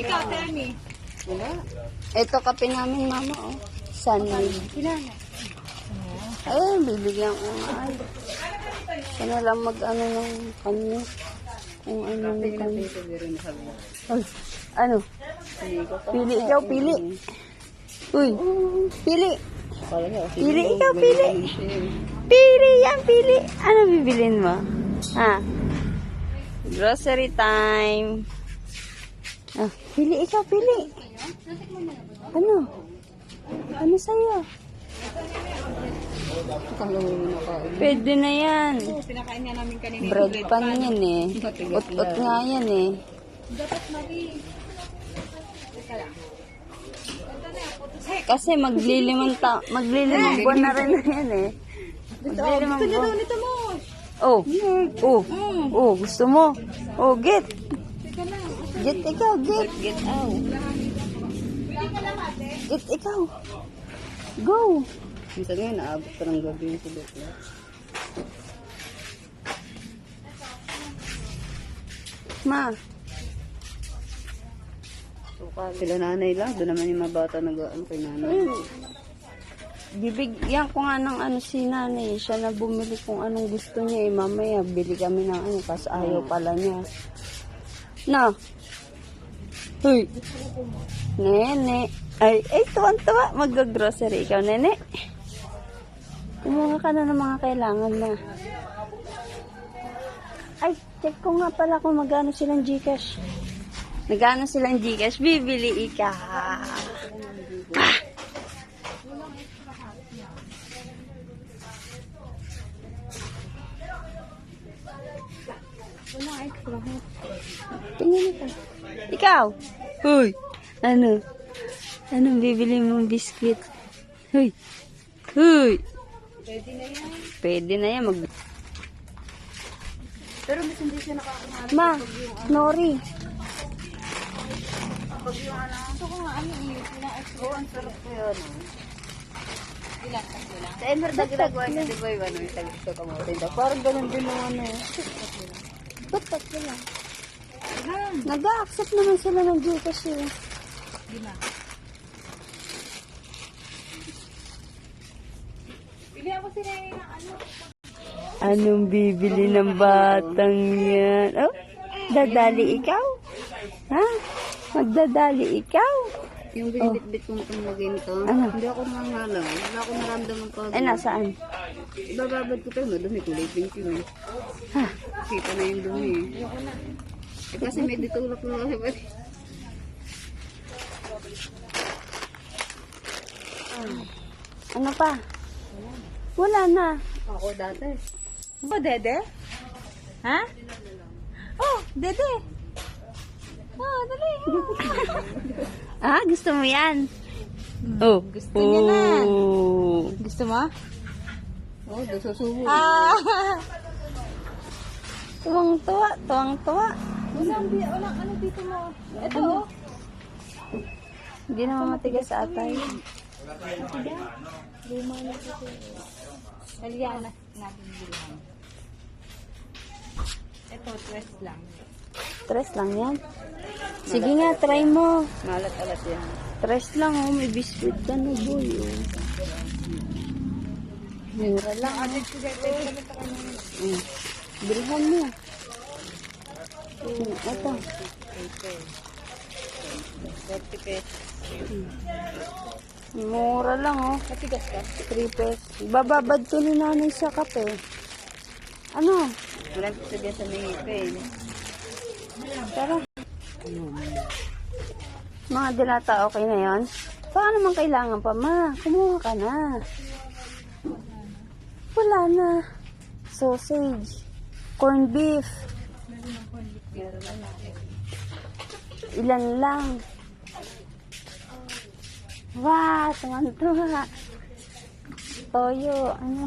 Ikaw, Temi. Wala. Ito kape namin, mama, oh. Sunmade. Ayun, bibigyan ko nga. Ay. Siya na lang mag-ano ng kanya. Kung anong kanya. Ay, ano? Pili ikaw, pili. Uy, pili. Pili ikaw, pili. Pili yan, pili. Ano bibilin mo? Ha? Grocery time. Ah, pili ikaw, pili. Ano? Ano sa'yo? Pwede na yan. Pinakain nga namin kanina. Bread pan yan eh. Ut-ut nga yan eh. Kasi maglilimang ta maglilimang buwan na rin na yan eh. Maglilimang buwan. Ito mo. Oh. Oh. Oh, gusto mo? Oh, get. Get ikaw, get. Get out. Get ikaw. Go. Minsan nga, naabot pa ng gabi yung sulit. Ma. Sila nanay lang, doon naman yung mga bata nag ano kay nanay. Bibigyan ko nga ng ano si nanay. Siya na bumili kung anong gusto niya eh. Mamaya, bili kami ng ano. Kasi ayaw pala niya. Na. Hoy. Nene. Ay, ay, tuwan-tuwa. Mag-grocery ikaw, nene. Kumuha ka na ng mga kailangan na. Ay, check ko nga pala kung magkano silang Gcash. Nagano silang Gcash, bibili ka. Tingnan ka. Ikaw. Hoy. Ano? Anong bibili mong biscuit? Hoy. Hoy. Pwede na yan. Pwede na yan. Mag... Pero mas hindi siya nakakain. Ma, Nori. Ito ko nga ano eh. Pina-extra. Oo, ang sarap ko yun. Ilan? Tatlo lang. Sa Emerald ginagawa niya, di ba yung ano, yung tagis ko kamote daw. Parang ganun din yung ano. Ba't tatlo lang? Nag-a-accept naman sila ng Gcash eh. Lima. Pili ako sila yung ano. Anong bibili ng batang yan? Oh, dadali ikaw? Ha? Magdadali ikaw? Yung binibit-bit kong pamagay nito, Ano? hindi ako nangalang. Wala ako naramdaman pa. Ay, nasaan? Ibababad ko tayo, madumi, kulay pink yun eh. Ha? Kita na yung dumi eh. Eh, kasi may ditulak na kasi ba? Ano pa? Wala na. Ako dati. Oh, Dede? Ha? Oh, Dede. Oh, dali. Ah, gusto mo yan? Oh. Gusto niya na. Oh. Gusto mo? Oh, susubo. Ah! Tuwang-tuwa, tuwang-tuwa. Walang, bi- walang ano dito mo. Ito oh. Hindi naman matigas sa atay. Aliana natin bilang. Ito, twist lang. Tres lang yan. Sige nga, try mo. Malat-alat yan. Tres lang, oh. May biscuit ka na, boy. Oh. Mura lang. oh. Mm. Bilhan mo. Mm, Ito. 40 pesos. Mura lang, oh. Matigas ka? 3 pesos. Bababad to ni nanay sa kape. Ano? Walang dyan sa may pen. Tara. Mga dilata, okay na yon. Baka naman kailangan pa, ma. Kumuha ka na. Wala na. Sausage. Corn beef. Ilan lang. Wow, tuwan-tuwa. Toyo, ano.